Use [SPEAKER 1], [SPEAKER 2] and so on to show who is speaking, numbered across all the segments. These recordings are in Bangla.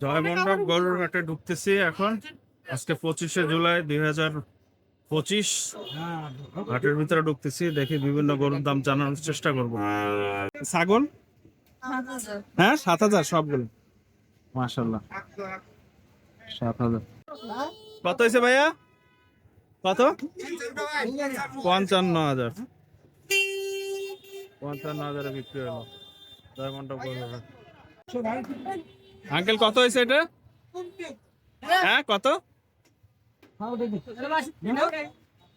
[SPEAKER 1] জয় মণ্ডপ গরুর হাটে ঢুকতেছি এখন। আজকে পঁচিশে জুলাই দুই হাজার পঁচিশ। হাটের ভিতরে ঢুকতেছি দেখি বিভিন্ন গরুর দাম জানানোর চেষ্টা করব। ছাগল? হ্যাঁ সাত হাজার সবগুলো। মাশাল্লাহ সাত হাজার। কত হয়েছে ভাইয়া? কত? পঞ্চান্ন হাজার। পঞ্চান্ন হাজারে বিক্রি হলো। জয় মণ্ডপ গরুর হাট আঙ্কেল, কত হয়েছে এটা? হ্যাঁ কত?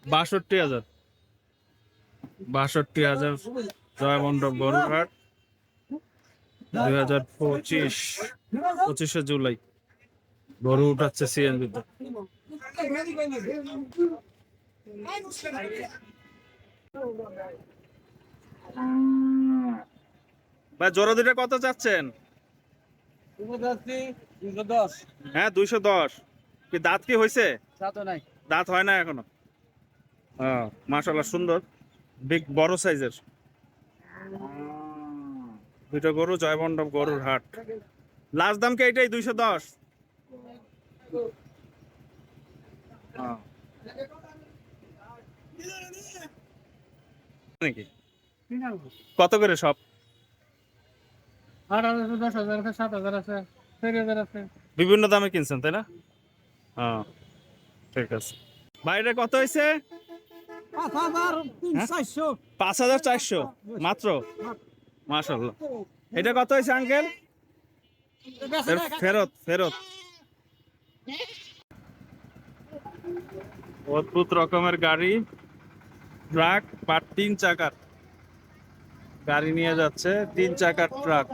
[SPEAKER 1] বাষট্টি হাজার। বাষট্টি হাজার জয় মণ্ডপ গরুরহাট, দুই হাজার পঁচিশ, পঁচিশে জুলাই। গরু উঠাচ্ছে সিএনজিতে ভাই, জোড়া দুটা কত চাচ্ছেন? হ্যাঁ দুইশো দশ। কি দাঁত কি হয়েছে দাঁত হয় না এখনও? মাশাল্লাহ সুন্দর। বিগ বড় সাইজের। দুইটা গরু জয়মণ্ডপ গরুর হাট। লাস্ট দাম কি এটাই দুইশো দশ? নাকি? কত করে সব?
[SPEAKER 2] আট হাজার দশ হাজার আছে সাত হাজার আছে চার হাজার আছে।
[SPEAKER 1] বিভিন্ন দামে কিনছেন তাই না? হ্যাঁ ঠিক আছে। বাইরে কত হয়েছে?
[SPEAKER 2] পাঁচ হাজার
[SPEAKER 1] হ্যাঁ?
[SPEAKER 2] চারশো
[SPEAKER 1] পাঁচ হাজার চারশো মাত্র? মাশাল্লাহ এটা কত হয়েছে আঙ্কেল? ফেরত ফেরত। অদ্ভুত রকমের গাড়ি ট্রাক বা তিন চাকার। গাড়ি নিয়ে যাচ্ছে, তিন চাকার ট্রাক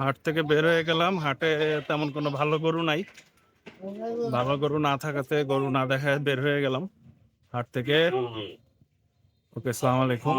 [SPEAKER 1] হাট থেকে বের হয়ে গেলাম, হাটে তেমন কোনো ভালো গরু নাই। ভালো গরু না থাকাতে গরু না দেখায় বের হয়ে গেলাম, হাট থেকে। ওকে, সালাম আলাইকুম।